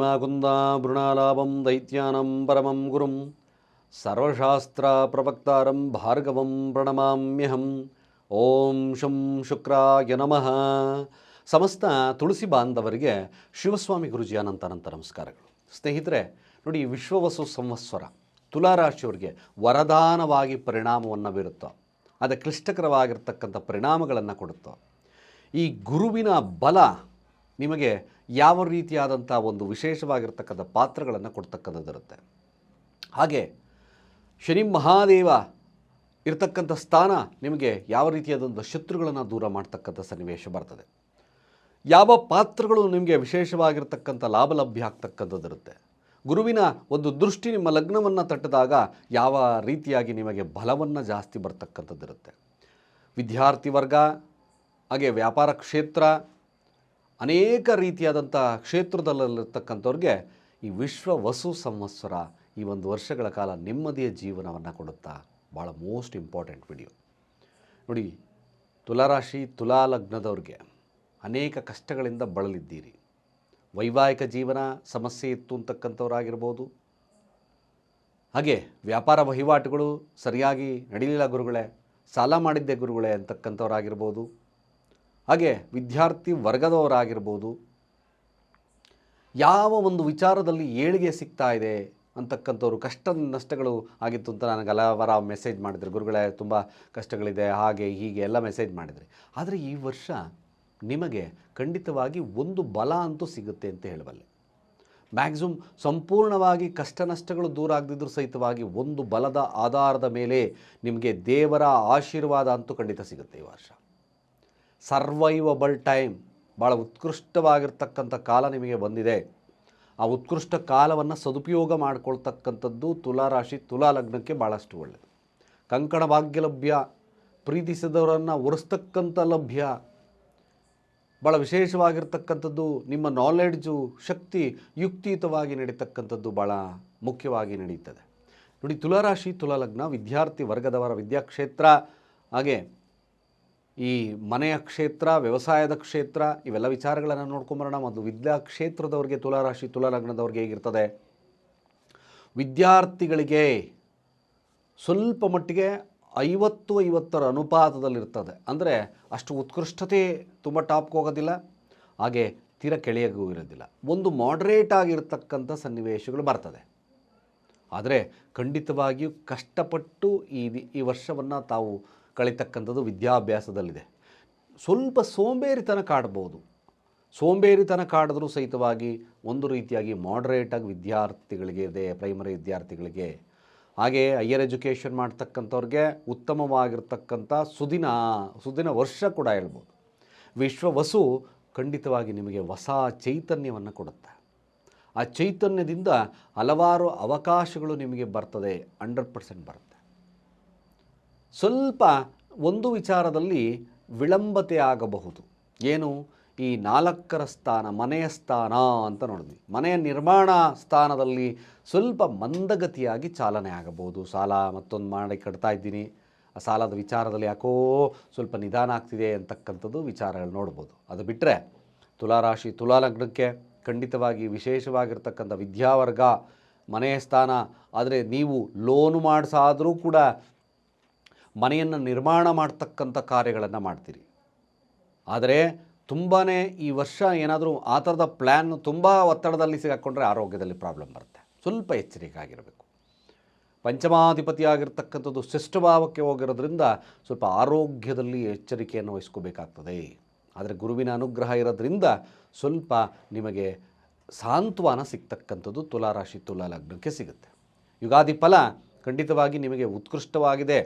ಮಹಿಮಾಕುಂದ ಭೃಣಾಲಾಭಂ ದೈತ್ಯಾನಂ ಪರಮಂ ಗುರುಂ ಸರ್ವಶಾಸ್ತ್ರ ಪ್ರವಕ್ತಾರಂ ಭಾರ್ಗವಂ ಪ್ರಣಮಾಮ್ಯಹಂ ಓಂ ಶಂ ಶುಕ್ರಾಯ ನಮಃ ಸಮಸ್ತ ತುಳಸಿ ಬಾಂಧವರಿಗೆ ಶಿವಸ್ವಾಮಿ ಗುರುಜಿ ಅನಂತ ಅನಂತ ನಮಸ್ಕಾರಗಳು ಸ್ನೇಹಿತರೆ ನೋಡಿ ವಿಶ್ವವಸು ಸಂವತ್ಸರ ತುಲಾರಾಶಿಯವರಿಗೆ ವರದಾನವಾಗಿ ಪರಿಣಾಮವನ್ನು ಬೀರುತ್ತೋ ಅದು ಕ್ಲಿಷ್ಟಕರವಾಗಿರ್ತಕ್ಕಂಥ ಪರಿಣಾಮಗಳನ್ನು ಕೊಡುತ್ತೋ ಈ ಗುರುವಿನ ಬಲ ನಿಮಗೆ ಯಾವ ರೀತಿಯಾದಂಥ ಒಂದು ವಿಶೇಷವಾಗಿರ್ತಕ್ಕಂಥ ಪಾತ್ರಗಳನ್ನು ಕೊಡ್ತಕ್ಕಂಥದ್ದಿರುತ್ತೆ. ಹಾಗೆ ಶನಿ ಮಹಾದೇವ ಇರತಕ್ಕಂಥ ಸ್ಥಾನ ನಿಮಗೆ ಯಾವ ರೀತಿಯಾದಂಥ ಶತ್ರುಗಳನ್ನು ದೂರ ಮಾಡ್ತಕ್ಕಂಥ ಸನ್ನಿವೇಶ ಬರ್ತದೆ. ಯಾವ ಪಾತ್ರಗಳು ನಿಮಗೆ ವಿಶೇಷವಾಗಿರ್ತಕ್ಕಂಥ ಲಾಭ ಲಭ್ಯ ಆಗ್ತಕ್ಕಂಥದ್ದಿರುತ್ತೆ. ಗುರುವಿನ ಒಂದು ದೃಷ್ಟಿ ನಿಮ್ಮ ಲಗ್ನವನ್ನು ತಟ್ಟಿದಾಗ ಯಾವ ರೀತಿಯಾಗಿ ನಿಮಗೆ ಬಲವನ್ನು ಜಾಸ್ತಿ ಬರ್ತಕ್ಕಂಥದ್ದಿರುತ್ತೆ. ವಿದ್ಯಾರ್ಥಿ ವರ್ಗ, ಹಾಗೆ ವ್ಯಾಪಾರ ಕ್ಷೇತ್ರ ಅನೇಕ ರೀತಿಯಾದಂಥ ಕ್ಷೇತ್ರದಲ್ಲಿರ್ತಕ್ಕಂಥವ್ರಿಗೆ ಈ ವಿಶ್ವ ವಸು ಸಂವತ್ಸರ ಈ ಒಂದು ವರ್ಷಗಳ ಕಾಲ ನೆಮ್ಮದಿಯ ಜೀವನವನ್ನು ಕೊಡುತ್ತಾ ಭಾಳ ಮೋಸ್ಟ್ ಇಂಪಾರ್ಟೆಂಟ್ ವಿಡಿಯೋ. ನೋಡಿ, ತುಲಾರಾಶಿ ತುಲಾ ಲಗ್ನದವ್ರಿಗೆ ಅನೇಕ ಕಷ್ಟಗಳಿಂದ ಬಳಲಿದ್ದೀರಿ. ವೈವಾಹಿಕ ಜೀವನ ಸಮಸ್ಯೆ ಇತ್ತು ಅಂತಕ್ಕಂಥವ್ರಾಗಿರ್ಬೋದು. ಹಾಗೆ ವ್ಯಾಪಾರ ವಹಿವಾಟುಗಳು ಸರಿಯಾಗಿ ನಡೀಲಿಲ್ಲ ಗುರುಗಳೇ, ಸಾಲ ಮಾಡಿದ್ದೆ ಗುರುಗಳೇ ಅಂತಕ್ಕಂಥವ್ರಾಗಿರ್ಬೋದು. ಹಾಗೆ ವಿದ್ಯಾರ್ಥಿ ವರ್ಗದವರಾಗಿರ್ಬೋದು. ಯಾವ ಒಂದು ವಿಚಾರದಲ್ಲಿ ಏಳಿಗೆ ಸಿಗ್ತಾ ಇದೆ ಅಂತಕ್ಕಂಥವ್ರು ಕಷ್ಟ ನಷ್ಟಗಳು ಆಗಿತ್ತು ಅಂತ ನನಗೆ ಹಲವರ ಮೆಸೇಜ್ ಮಾಡಿದ್ರು. ಗುರುಗಳೇ, ತುಂಬ ಕಷ್ಟಗಳಿದೆ, ಹಾಗೆ, ಹೀಗೆ ಎಲ್ಲ ಮೆಸೇಜ್ ಮಾಡಿದ್ರಿ. ಆದರೆ ಈ ವರ್ಷ ನಿಮಗೆ ಖಂಡಿತವಾಗಿ ಒಂದು ಬಲ ಅಂತೂ ಸಿಗುತ್ತೆ ಅಂತ ಹೇಳಬಲ್ಲೆ. ಮ್ಯಾಕ್ಸಿಮಮ್ ಸಂಪೂರ್ಣವಾಗಿ ಕಷ್ಟ ನಷ್ಟಗಳು ದೂರ ಆಗದಿದ್ದರೂ ಸಹಿತವಾಗಿ ಒಂದು ಬಲದ ಆಧಾರದ ಮೇಲೆ ನಿಮಗೆ ದೇವರ ಆಶೀರ್ವಾದ ಅಂತೂ ಖಂಡಿತ ಸಿಗುತ್ತೆ ಈ ವರ್ಷ. ಸರ್ವೈವಬಲ್ ಟೈಮ್ ಭಾಳ ಉತ್ಕೃಷ್ಟವಾಗಿರ್ತಕ್ಕಂಥ ಕಾಲ ನಿಮಗೆ ಬಂದಿದೆ. ಆ ಉತ್ಕೃಷ್ಟ ಕಾಲವನ್ನು ಸದುಪಯೋಗ ಮಾಡಿಕೊಳ್ತಕ್ಕಂಥದ್ದು ತುಲಾರಾಶಿ ತುಲಾ ಲಗ್ನಕ್ಕೆ ಭಾಳಷ್ಟು ಒಳ್ಳೆಯದು ಕಂಕಣ ಭಾಗ್ಯ ಲಭ್ಯ, ಪ್ರೀತಿಸಿದವರನ್ನು ಒರೆಸ್ತಕ್ಕಂಥ ಲಭ್ಯ, ಭಾಳ ವಿಶೇಷವಾಗಿರ್ತಕ್ಕಂಥದ್ದು, ನಿಮ್ಮ ನಾಲೆಡ್ಜು ಶಕ್ತಿ ಯುಕ್ತಿಯುತವಾಗಿ ನಡೀತಕ್ಕಂಥದ್ದು ಭಾಳ ಮುಖ್ಯವಾಗಿ ನಡೀತದೆ. ನೋಡಿ ತುಲಾರಾಶಿ ತುಲಾಲಗ್ನ ವಿದ್ಯಾರ್ಥಿ ವರ್ಗದವರ ವಿದ್ಯಾಕ್ಷೇತ್ರ, ಹಾಗೆ ಈ ಮನೆಯ ಕ್ಷೇತ್ರ, ವ್ಯವಸಾಯದ ಕ್ಷೇತ್ರ, ಇವೆಲ್ಲ ವಿಚಾರಗಳನ್ನು ನೋಡ್ಕೊಂಬರೋಣ. ಮೊದಲು ವಿದ್ಯಾ ಕ್ಷೇತ್ರದವ್ರಿಗೆ ತುಲಾರಾಶಿ ತುಲಾಲಗ್ನದವ್ರಿಗೆ ಹೇಗಿರ್ತದೆ ವಿದ್ಯಾರ್ಥಿಗಳಿಗೆ ಸ್ವಲ್ಪ ಮಟ್ಟಿಗೆ ಐವತ್ತು, ಐವತ್ತರ ಅನುಪಾತದಲ್ಲಿರ್ತದೆ. ಅಂದರೆ ಅಷ್ಟು ಉತ್ಕೃಷ್ಟತೆ ತುಂಬ ಟಾಪ್ಗೆ ಹೋಗೋದಿಲ್ಲ. ಹಾಗೆ ತೀರ ಕೆಳೆಯಗೂ ಇರೋದಿಲ್ಲ. ಒಂದು ಮಾಡ್ರೇಟ್ ಆಗಿರ್ತಕ್ಕಂಥ ಸನ್ನಿವೇಶಗಳು ಬರ್ತದೆ. ಆದರೆ ಖಂಡಿತವಾಗಿಯೂ ಕಷ್ಟಪಟ್ಟು ಈ ಈ ವರ್ಷವನ್ನು ತಾವು ಕಳಿತಕ್ಕಂಥದ್ದು ವಿದ್ಯಾಭ್ಯಾಸದಲ್ಲಿದೆ. ಸ್ವಲ್ಪ ಸೋಂಬೇರಿತನ ಕಾಡ್ಬೋದು. ಸೋಂಬೇರಿತನ ಕಾಡಿದ್ರೂ ಸಹಿತವಾಗಿ ಒಂದು ರೀತಿಯಾಗಿ ಮಾಡ್ರೇಟಾಗಿ ವಿದ್ಯಾರ್ಥಿಗಳಿಗೆ ಇದೆ ಪ್ರೈಮರಿ ವಿದ್ಯಾರ್ಥಿಗಳಿಗೆ. ಹಾಗೆ ಹೈಯರ್ ಎಜುಕೇಷನ್ ಮಾಡ್ತಕ್ಕಂಥವ್ರಿಗೆ ಉತ್ತಮವಾಗಿರ್ತಕ್ಕಂಥ ಸುದಿನ ಸುದಿನ ವರ್ಷ ಕೂಡ ಹೇಳ್ಬೋದು. ವಿಶ್ವ ವಸು ಖಂಡಿತವಾಗಿ ನಿಮಗೆ ಹೊಸ ಚೈತನ್ಯವನ್ನು ಕೊಡುತ್ತೆ. ಆ ಚೈತನ್ಯದಿಂದ ಹಲವಾರು ಅವಕಾಶಗಳು ನಿಮಗೆ ಬರ್ತದೆ ಹಂಡ್ರೆಡ್ ಪರ್ಸೆಂಟ್ ಬರುತ್ತೆ. ಸ್ವಲ್ಪ ಒಂದು ವಿಚಾರದಲ್ಲಿ ವಿಳಂಬತೆ ಆಗಬಹುದು. ಏನು? ಈ ನಾಲ್ಕರ ಸ್ಥಾನ, ಮನೆಯ ಸ್ಥಾನ ಅಂತ ನೋಡಿದ್ವಿ. ಮನೆಯ ನಿರ್ಮಾಣ ಸ್ಥಾನದಲ್ಲಿ ಸ್ವಲ್ಪ ಮಂದಗತಿಯಾಗಿ ಚಾಲನೆ ಆಗಬಹುದು. ಸಾಲ ಮತ್ತೊಂದು ಮಾಡಿ ಕಟ್ತಾ ಇದ್ದೀನಿ. ಆ ಸಾಲದ ವಿಚಾರದಲ್ಲಿ ಯಾಕೋ ಸ್ವಲ್ಪ ನಿಧಾನ ಆಗ್ತಿದೆ ಅಂತಕ್ಕಂಥದ್ದು ವಿಚಾರಗಳು ನೋಡ್ಬೋದು. ಅದು ಬಿಟ್ಟರೆ ತುಲಾರಾಶಿ ತುಲಾಲಗ್ನಕ್ಕೆ ಖಂಡಿತವಾಗಿ ವಿಶೇಷವಾಗಿರ್ತಕ್ಕಂಥ ವಿದ್ಯಾವರ್ಗ ಮನೆಯ ಸ್ಥಾನ. ಆದರೆ ನೀವು ಲೋನು ಮಾಡಿಸಾದರೂ ಕೂಡ ಮನೆಯನ್ನು ನಿರ್ಮಾಣ ಮಾಡ್ತಕ್ಕಂಥ ಕಾರ್ಯಗಳನ್ನು ಮಾಡ್ತೀರಿ. ಆದರೆ ತುಂಬಾ ಈ ವರ್ಷ ಏನಾದರೂ ಆ ಥರದ ಪ್ಲ್ಯಾನ್ ತುಂಬ ಒತ್ತಡದಲ್ಲಿ ಸಿಗಾಕೊಂಡ್ರೆ ಆರೋಗ್ಯದಲ್ಲಿ ಪ್ರಾಬ್ಲಮ್ ಬರುತ್ತೆ. ಸ್ವಲ್ಪ ಎಚ್ಚರಿಕೆ ಆಗಿರಬೇಕು ಪಂಚಮಾಧಿಪತಿಯಾಗಿರ್ತಕ್ಕಂಥದ್ದು ಶಿಷ್ಟಭಾವಕ್ಕೆ ಹೋಗಿರೋದ್ರಿಂದ ಸ್ವಲ್ಪ ಆರೋಗ್ಯದಲ್ಲಿ ಎಚ್ಚರಿಕೆಯನ್ನು ವಹಿಸ್ಕೋಬೇಕಾಗ್ತದೆ. ಆದರೆ ಗುರುವಿನ ಅನುಗ್ರಹ ಇರೋದ್ರಿಂದ ಸ್ವಲ್ಪ ನಿಮಗೆ ಸಾಂತ್ವನ ಸಿಗ್ತಕ್ಕಂಥದ್ದು ತುಲಾರಾಶಿ, ತುಲಾ ಲಗ್ನಕ್ಕೆ ಸಿಗುತ್ತೆ. ಯುಗಾದಿ ಫಲ ಖಂಡಿತವಾಗಿ ನಿಮಗೆ ಉತ್ಕೃಷ್ಟವಾಗಿದೆ.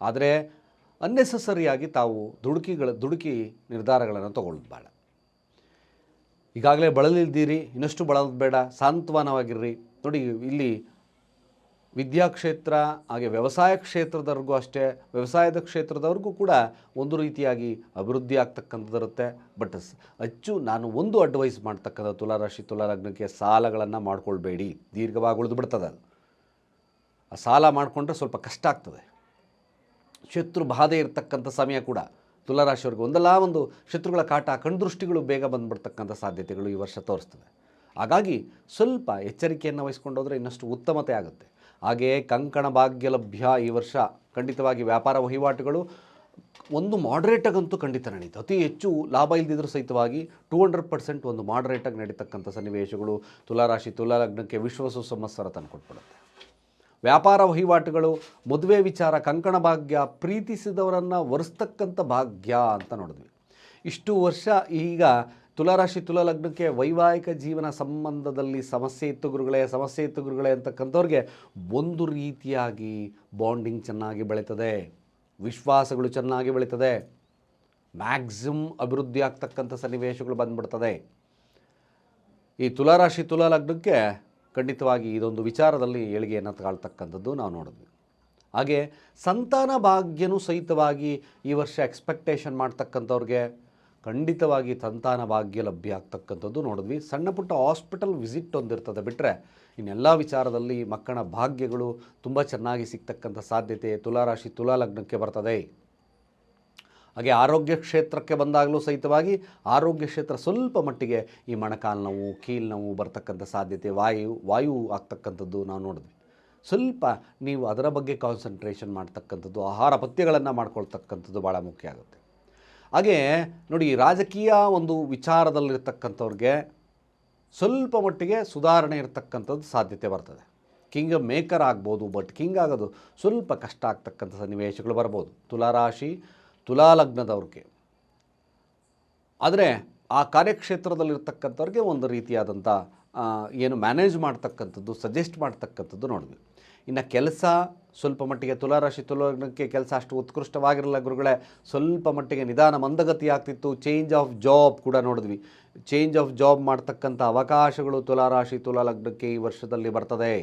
ಆದರೆ ಅನ್ನೆಸಸರಿಯಾಗಿ ತಾವು ದುಡುಕಿಗಳ, ದುಡುಕಿ ನಿರ್ಧಾರಗಳನ್ನು ತಗೊಳ್ಳೋದು ಬೇಡ. ಈಗಾಗಲೇ ಬಳಲಿದ್ದೀರಿ, ಇನ್ನಷ್ಟು ಬಳಲೋದು ಬೇಡ, ಸಾಂತ್ವನವಾಗಿರ್ರಿ. ನೋಡಿ, ಇಲ್ಲಿ ವಿದ್ಯಾಕ್ಷೇತ್ರ, ಹಾಗೆ ವ್ಯವಸಾಯ ಕ್ಷೇತ್ರದವ್ರಿಗೂ ಅಷ್ಟೇ, ವ್ಯವಸಾಯದ ಕ್ಷೇತ್ರದವ್ರಿಗೂ ಕೂಡ ಒಂದು ರೀತಿಯಾಗಿ ಅಭಿವೃದ್ಧಿ ಆಗ್ತಕ್ಕಂಥದ್ದಿರುತ್ತೆ ಬಟ್ ಅಚ್ಚು, ನಾನು ಒಂದು ಅಡ್ವೈಸ್ ಮಾಡ್ತಕ್ಕಂಥ ತುಲಾರಾಶಿ ತುಲಾಲಗ್ನಕ್ಕೆ ಸಾಲಗಳನ್ನು ಮಾಡ್ಕೊಳ್ಬೇಡಿ. ದೀರ್ಘವಾಗಿ ಉಳಿದು ಬಿಡ್ತದೆ ಅದು. ಆ ಸಾಲ ಮಾಡಿಕೊಂಡ್ರೆ ಸ್ವಲ್ಪ ಕಷ್ಟ ಆಗ್ತದೆ. ಶತ್ರು ಬಾಧೆ ಇರತಕ್ಕಂಥ ಸಮಯ ಕೂಡ ತುಲಾರಾಶಿಯವ್ರಿಗೆ ಒಂದಲ್ಲ, ಒಂದು ಶತ್ರುಗಳ ಕಾಟ, ಕಣ್ದೃಷ್ಟಿಗಳು ಬೇಗ ಬಂದ್ಬಿಡ್ತಕ್ಕಂಥ ಸಾಧ್ಯತೆಗಳು ಈ ವರ್ಷ ತೋರಿಸ್ತದೆ. ಹಾಗಾಗಿ ಸ್ವಲ್ಪ ಎಚ್ಚರಿಕೆಯನ್ನು ವಹಿಸ್ಕೊಂಡೋದ್ರೆ ಇನ್ನಷ್ಟು ಉತ್ತಮತೆ ಆಗುತ್ತೆ. ಹಾಗೆಯೇ ಕಂಕಣ ಭಾಗ್ಯ ಲಭ್ಯ ಈ ವರ್ಷ ಖಂಡಿತವಾಗಿ ವ್ಯಾಪಾರ ವಹಿವಾಟುಗಳು ಒಂದು ಮಾಡ್ರೇಟಾಗಂತೂ ಖಂಡಿತ ನಡೀತು. ಅತಿ ಹೆಚ್ಚು ಲಾಭ ಇಲ್ಲದಿದ್ದರೂ ಸಹಿತವಾಗಿ ಟೂ ಹಂಡ್ರೆಡ್ ಪರ್ಸೆಂಟ್ ಒಂದು ಮಾಡ್ರೇಟಾಗಿ ನಡೀತಕ್ಕಂಥ ಸನ್ನಿವೇಶಗಳು ತುಲಾರಾಶಿ ತುಲಾಲಗ್ನಕ್ಕೆ ವಿಶ್ವಾಸ ಸಂವತ್ಸರ ತಂದುಕೊಟ್ಬಿಡುತ್ತೆ ವ್ಯಾಪಾರ ವಹಿವಾಟುಗಳು, ಮದುವೆ ವಿಚಾರ, ಕಂಕಣ ಭಾಗ್ಯ, ಪ್ರೀತಿಸಿದವರನ್ನು ಒರೆಸ್ತಕ್ಕಂಥ ಭಾಗ್ಯ ಅಂತ ನೋಡಿದ್ವಿ. ಇಷ್ಟು ವರ್ಷ ಈಗ ತುಲಾರಾಶಿ ತುಲಾ ಲಗ್ನಕ್ಕೆ ವೈವಾಹಿಕ ಜೀವನ ಸಂಬಂಧದಲ್ಲಿ ಸಮಸ್ಯೆ ಇತ್ತು ಗುರುಗಳೇ, ಸಮಸ್ಯೆ ಇತ್ತು ಗುರುಗಳೇ ಅಂತಕ್ಕಂಥವ್ರಿಗೆ ಒಂದು ರೀತಿಯಾಗಿ ಬಾಂಡಿಂಗ್ ಚೆನ್ನಾಗಿ ಬೆಳೀತದೆ, ವಿಶ್ವಾಸಗಳು ಚೆನ್ನಾಗಿ ಬೆಳೀತದೆ ಮ್ಯಾಕ್ಸಿಮಮ್ ಅಭಿವೃದ್ಧಿ ಆಗ್ತಕ್ಕಂಥ ಸನ್ನಿವೇಶಗಳು ಬಂದ್ಬಿಡ್ತದೆ. ಈ ತುಲಾರಾಶಿ ತುಲಾ ಲಗ್ನಕ್ಕೆ ಖಂಡಿತವಾಗಿ ಇದೊಂದು ವಿಚಾರದಲ್ಲಿ ಏಳಿಗೆಯನ್ನು ತಗೊಳ್ತಕ್ಕಂಥದ್ದು ನಾವು ನೋಡಿದ್ವಿ. ಹಾಗೆ ಸಂತಾನ ಭಾಗ್ಯನೂ ಸಹಿತವಾಗಿ ಈ ವರ್ಷ ಎಕ್ಸ್ಪೆಕ್ಟೇಷನ್ ಮಾಡ್ತಕ್ಕಂಥವ್ರಿಗೆ ಖಂಡಿತವಾಗಿ ಸಂತಾನ ಭಾಗ್ಯ ಲಭ್ಯ ಆಗ್ತಕ್ಕಂಥದ್ದು ನೋಡಿದ್ವಿ. ಸಣ್ಣ ಪುಟ್ಟ ಹಾಸ್ಪಿಟಲ್ ವಿಸಿಟ್ ಒಂದಿರ್ತದೆ ಬಿಟ್ಟರೆ ಇನ್ನೆಲ್ಲ ವಿಚಾರದಲ್ಲಿ ಮಕ್ಕಳ ಭಾಗ್ಯಗಳು ತುಂಬ ಚೆನ್ನಾಗಿ ಸಿಗ್ತಕ್ಕಂಥ ಸಾಧ್ಯತೆ. ತುಲಾರಾಶಿ ತುಲಾ ಲಗ್ನಕ್ಕೆ ಬರ್ತದೆ. ಹಾಗೆ ಆರೋಗ್ಯ ಕ್ಷೇತ್ರಕ್ಕೆ ಬಂದಾಗಲೂ ಸಹಿತವಾಗಿ ಆರೋಗ್ಯ ಕ್ಷೇತ್ರ ಸ್ವಲ್ಪ ಮಟ್ಟಿಗೆ ಈ ಮೊಣಕಾಲು ನೋವು, ಕೀಲು ನೋವು ಬರ್ತಕ್ಕಂಥ ಸಾಧ್ಯತೆ, ವಾಯು ವಾಯು ಆಗ್ತಕ್ಕಂಥದ್ದು ನಾವು ನೋಡಿದ್ವಿ. ಸ್ವಲ್ಪ ನೀವು ಅದರ ಬಗ್ಗೆ ಕಾನ್ಸಂಟ್ರೇಷನ್ ಮಾಡ್ತಕ್ಕಂಥದ್ದು, ಆಹಾರ ಪಥ್ಯಗಳನ್ನು ಮಾಡ್ಕೊಳ್ತಕ್ಕಂಥದ್ದು ಭಾಳ ಮುಖ್ಯ ಆಗುತ್ತೆ. ಹಾಗೇ ನೋಡಿ, ರಾಜಕೀಯ ಒಂದು ವಿಚಾರದಲ್ಲಿರ್ತಕ್ಕಂಥವ್ರಿಗೆ ಸ್ವಲ್ಪ ಮಟ್ಟಿಗೆ ಸುಧಾರಣೆ ಇರತಕ್ಕಂಥದ್ದು ಸಾಧ್ಯತೆ ಬರ್ತದೆ. ಕಿಂಗ್ ಮೇಕರ್ ಆಗ್ಬೋದು ಬಟ್ ಕಿಂಗ್ ಆಗೋದು ಸ್ವಲ್ಪ ಕಷ್ಟ ಆಗ್ತಕ್ಕಂಥ ಸನ್ನಿವೇಶಗಳು ಬರ್ಬೋದು. ತುಲಾರಾಶಿ ತುಲಾ ಲಗ್ನದವ್ರಿಗೆ ಆದರೆ ಆ ಕಾರ್ಯಕ್ಷೇತ್ರದಲ್ಲಿರ್ತಕ್ಕಂಥವ್ರಿಗೆ ಒಂದು ರೀತಿಯಾದಂಥ ಏನು ಮ್ಯಾನೇಜ್ ಮಾಡ್ತಕ್ಕಂಥದ್ದು, ಸಜೆಸ್ಟ್ ಮಾಡ್ತಕ್ಕಂಥದ್ದು ನೋಡಿದ್ವಿ. ಇನ್ನು ಕೆಲಸ ಸ್ವಲ್ಪ ಮಟ್ಟಿಗೆ ತುಲಾರಾಶಿ ತುಲಾಲಗ್ನಕ್ಕೆ ಕೆಲಸ ಅಷ್ಟು ಉತ್ಕೃಷ್ಟವಾಗಿರಲ್ಲ ಗುರುಗಳೇ, ಸ್ವಲ್ಪ ಮಟ್ಟಿಗೆ ನಿಧಾನ ಮಂದಗತಿ ಆಗ್ತಿತ್ತು ಚೇಂಜ್ ಆಫ್ ಜಾಬ್ ಕೂಡ ನೋಡಿದ್ವಿ. ಚೇಂಜ್ ಆಫ್ ಜಾಬ್ ಮಾಡ್ತಕ್ಕಂಥ ಅವಕಾಶಗಳು ತುಲಾರಾಶಿ ತುಲಾಲಗ್ನಕ್ಕೆ ಈ ವರ್ಷದಲ್ಲಿ ಬರ್ತದೆ.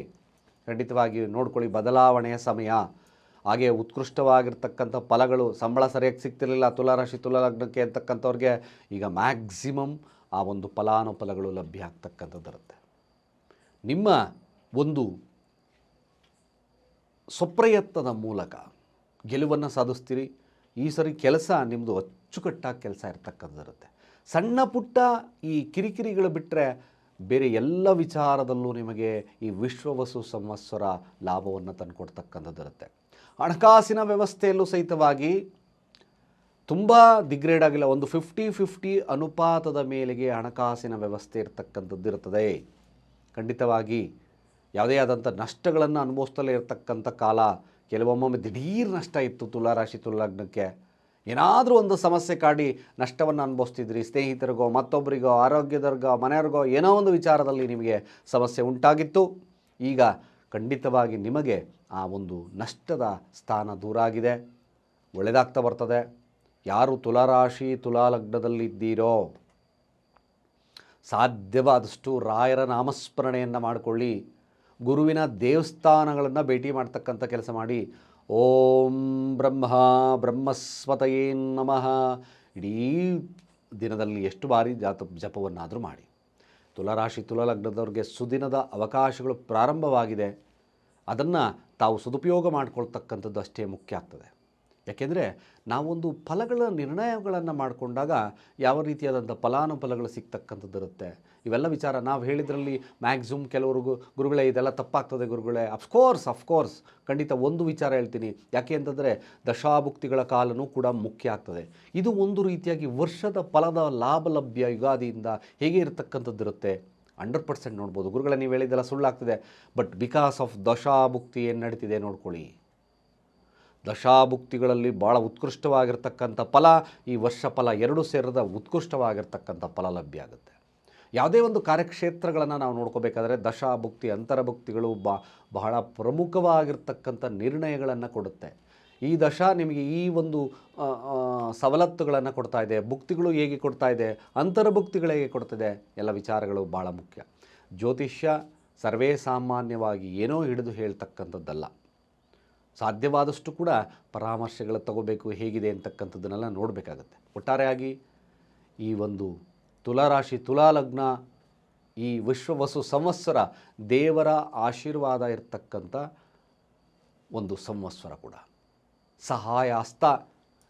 ಖಂಡಿತವಾಗಿ ನೋಡ್ಕೊಳ್ಳಿ, ಬದಲಾವಣೆಯ ಸಮಯ. ಹಾಗೆ ಉತ್ಕೃಷ್ಟವಾಗಿರ್ತಕ್ಕಂಥ ಫಲಗಳು, ಸಂಬಳ ಸರಿಯಾಗಿ ಸಿಗ್ತಿರಲಿಲ್ಲ, ತುಲಾರಾಶಿ, ತುಲಾಲಗ್ನಕ್ಕೆ ಅಂತಕ್ಕಂಥವ್ರಿಗೆ ಈಗ ಮ್ಯಾಕ್ಸಿಮಮ್ ಆ ಒಂದು ಫಲಾನುಫಲಗಳು ಲಭ್ಯ ಆಗ್ತಕ್ಕಂಥದ್ದಿರುತ್ತೆ ನಿಮ್ಮ ಒಂದು ಸ್ವಪ್ರಯತ್ನದ ಮೂಲಕ ಗೆಲುವನ್ನು ಸಾಧಿಸ್ತೀರಿ. ಈ ಸರಿ ಕೆಲಸ ನಿಮ್ಮದು ಅಚ್ಚುಕಟ್ಟಾಗಿ ಕೆಲಸ ಇರ್ತಕ್ಕಂಥದ್ದಿರುತ್ತೆ ಸಣ್ಣ ಪುಟ್ಟ ಈ ಕಿರಿಕಿರಿಗಳು ಬಿಟ್ಟರೆ ಬೇರೆ ಎಲ್ಲ ವಿಚಾರದಲ್ಲೂ ನಿಮಗೆ ಈ ವಿಶ್ವವಸು ಸಂವತ್ಸರ ಲಾಭವನ್ನು ತಂದುಕೊಡ್ತಕ್ಕಂಥದ್ದಿರುತ್ತೆ ಹಣಕಾಸಿನ ವ್ಯವಸ್ಥೆಯಲ್ಲೂ ಸಹಿತವಾಗಿ ತುಂಬ ಡಿಗ್ರೇಡ್ ಆಗಿಲ್ಲ. ಒಂದು ಫಿಫ್ಟಿ ಫಿಫ್ಟಿ ಅನುಪಾತದ ಮೇಲೆಗೆ ಹಣಕಾಸಿನ ವ್ಯವಸ್ಥೆ ಇರತಕ್ಕಂಥದ್ದು ಇರ್ತದೆ ಖಂಡಿತವಾಗಿ ಯಾವುದೇ ಆದಂಥ ನಷ್ಟಗಳನ್ನು ಅನುಭವಿಸ್ತಲೇ ಇರತಕ್ಕಂಥ ಕಾಲ ಕೆಲವೊಮ್ಮೊಮ್ಮೆ ದಿಢೀರ್ ನಷ್ಟ ಇತ್ತು. ತುಲಾರಾಶಿ, ತುಲಾಗ್ನಕ್ಕೆ ಏನಾದರೂ ಒಂದು ಸಮಸ್ಯೆ ಕಾಡಿ ನಷ್ಟವನ್ನು ಅನುಭವಿಸ್ತಿದ್ರಿ, ಸ್ನೇಹಿತರಿಗೋ ಮತ್ತೊಬ್ಬರಿಗೋ ಆರೋಗ್ಯದವ್ರಿಗೋ ಮನೆಯವ್ರಿಗೋ, ಏನೋ ಒಂದು ವಿಚಾರದಲ್ಲಿ ನಿಮಗೆ ಸಮಸ್ಯೆ ಉಂಟಾಗಿತ್ತು. ಈಗ ಖಂಡಿತವಾಗಿ ನಿಮಗೆ ಆ ಒಂದು ನಷ್ಟದ ಸ್ಥಾನ ದೂರ ಆಗಿದೆ. ಒಳ್ಳೆಯದಾಗ್ತಾ ಬರ್ತದೆ. ಯಾರು ತುಲಾರಾಶಿ, ತುಲಾಲಗ್ನದಲ್ಲಿದ್ದೀರೋ ಸಾಧ್ಯವಾದಷ್ಟು ರಾಯರ ನಾಮಸ್ಮರಣೆಯನ್ನು ಮಾಡಿಕೊಳ್ಳಿ. ಗುರುವಿನ ದೇವಸ್ಥಾನಗಳನ್ನು ಭೇಟಿ ಮಾಡ್ತಕ್ಕಂಥ ಕೆಲಸ ಮಾಡಿ. ಓಂ ಬ್ರಹ್ಮ ಬ್ರಹ್ಮಸ್ವತಯೇ ನಮಃ. ಇಡೀ ದಿನದಲ್ಲಿ ಎಷ್ಟು ಬಾರಿ ಜಾತ ಜಪವನ್ನಾದರೂ ಮಾಡಿ. ತುಲರಾಶಿ ತುಲಲಗ್ನದವ್ರಿಗೆ ಸುದಿನದ ಅವಕಾಶಗಳು ಪ್ರಾರಂಭವಾಗಿದೆ. ಅದನ್ನು ತಾವು ಸದುಪಯೋಗ ಮಾಡಿಕೊಳ್ತಕ್ಕಂಥದ್ದು ಅಷ್ಟೇ ಮುಖ್ಯ ಆಗ್ತದೆ. ಯಾಕೆಂದರೆ ನಾವೊಂದು ಫಲಗಳ ನಿರ್ಣಯಗಳನ್ನು ಮಾಡಿಕೊಂಡಾಗ ಯಾವ ರೀತಿಯಾದಂಥ ಫಲಾನುಫಲಗಳು ಸಿಗ್ತಕ್ಕಂಥದ್ದು ಇರುತ್ತೆ. ಇವೆಲ್ಲ ವಿಚಾರ ನಾವು ಹೇಳಿದ್ರಲ್ಲಿ ಮ್ಯಾಕ್ಸಿಮಮ್ ಕೆಲವರು ಗುರುಗಳೇ, ಇದೆಲ್ಲ ತಪ್ಪಾಗ್ತದೆ ಗುರುಗಳೇ. ಅಫ್ಕೋರ್ಸ್ ಅಫ್ಕೋರ್ಸ್ ಖಂಡಿತ ಒಂದು ವಿಚಾರ ಹೇಳ್ತೀನಿ. ಯಾಕೆ ಅಂತಂದರೆ ದಶಾಭುಕ್ತಿಗಳ ಕಾಲನೂ ಕೂಡ ಮುಖ್ಯ ಆಗ್ತದೆ. ಇದು ಒಂದು ರೀತಿಯಾಗಿ ವರ್ಷದ ಫಲದ ಲಾಭ ಲಭ್ಯ ಯುಗಾದಿಯಿಂದ ಹೇಗೆ ಇರತಕ್ಕಂಥದ್ದು ಇರುತ್ತೆ? ಹಂಡ್ರೆಡ್ ಪರ್ಸೆಂಟ್ ನೋಡ್ಬೋದು. ಗುರುಗಳೇ, ನೀವು ಹೇಳಿದ್ದೆಲ್ಲ ಸುಳ್ಳಾಗ್ತದೆ. ಬಟ್ ಬಿಕಾಸ್ ಆಫ್ ದಶಾಭುಕ್ತಿ ಏನು ನಡೀತಿದೆ ನೋಡ್ಕೊಳ್ಳಿ. ದಶಾಭುಕ್ತಿಗಳಲ್ಲಿ ಭಾಳ ಉತ್ಕೃಷ್ಟವಾಗಿರ್ತಕ್ಕಂಥ ಫಲ, ಈ ವರ್ಷ ಫಲ ಎರಡು ಸೇರಿದ ಉತ್ಕೃಷ್ಟವಾಗಿರ್ತಕ್ಕಂಥ ಫಲ ಲಭ್ಯ ಆಗುತ್ತೆ. ಯಾವುದೇ ಒಂದು ಕಾರ್ಯಕ್ಷೇತ್ರಗಳನ್ನು ನಾವು ನೋಡ್ಕೋಬೇಕಾದ್ರೆ ದಶಾಭುಕ್ತಿ, ಅಂತರಭುಕ್ತಿಗಳು ಬಾ, ಬಹಳ ಪ್ರಮುಖವಾಗಿರ್ತಕ್ಕಂಥ ನಿರ್ಣಯಗಳನ್ನು ಕೊಡುತ್ತೆ. ಈ ದಶ ನಿಮಗೆ ಈ ಒಂದು ಸವಲತ್ತುಗಳನ್ನು ಕೊಡ್ತಾ ಇದೆ, ಭುಕ್ತಿಗಳು ಹೇಗೆ ಕೊಡ್ತಾ ಇದೆ, ಅಂತರಭುಕ್ತಿಗಳು ಹೇಗೆ ಕೊಡ್ತಿದೆ ಎಲ್ಲ ವಿಚಾರಗಳು ಭಾಳ ಮುಖ್ಯ. ಜ್ಯೋತಿಷ್ಯ ಸರ್ವೇ ಸಾಮಾನ್ಯವಾಗಿ ಏನೋ ಹಿಡಿದು ಹೇಳ್ತಕ್ಕಂಥದ್ದಲ್ಲ. ಸಾಧ್ಯವಾದಷ್ಟು ಕೂಡ ಪರಾಮರ್ಶೆಗಳು ತಗೋಬೇಕು ಹೇಗಿದೆ ಅಂತಕ್ಕಂಥದ್ದನ್ನೆಲ್ಲ ನೋಡಬೇಕಾಗತ್ತೆ. ಒಟ್ಟಾರೆಯಾಗಿ ಈ ಒಂದು ತುಲಾರಾಶಿ ತುಲಾಲಗ್ನ ಈ ವಿಶ್ವವಸು ಸಂವತ್ಸರ ದೇವರ ಆಶೀರ್ವಾದ ಇರತಕ್ಕಂಥ ಒಂದು ಸಂವತ್ಸರ ಕೂಡ. ಸಹಾಯ ಹಸ್ತ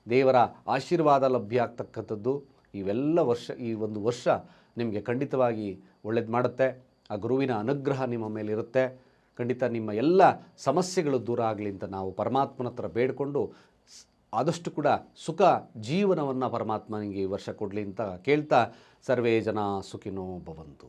ದೇವರ ಆಶೀರ್ವಾದ ಲಭ್ಯ ಆಗ್ತಕ್ಕಂಥದ್ದು ಇವೆಲ್ಲ ವರ್ಷ, ಈ ಒಂದು ವರ್ಷ ನಿಮಗೆ ಖಂಡಿತವಾಗಿ ಒಳ್ಳೇದು ಮಾಡುತ್ತೆ. ಆ ಗುರುವಿನ ಅನುಗ್ರಹ ನಿಮ್ಮ ಮೇಲಿರುತ್ತೆ. ಖಂಡಿತ ನಿಮ್ಮ ಎಲ್ಲ ಸಮಸ್ಯೆಗಳು ದೂರ ಆಗಲಿ ಅಂತ ನಾವು ಪರಮಾತ್ಮನ ಹತ್ರ ಬೇಡಿಕೊಂಡು ಆದಷ್ಟು ಕೂಡ ಸುಖ ಜೀವನವನ್ನು ಪರಮಾತ್ಮನಿಗೆ ಈ ವರ್ಷ ಕೊಡಲಿ ಅಂತ ಕೇಳ್ತಾ ಸರ್ವೇ ಜನ ಸುಖಿನೋ ಭವಂತು.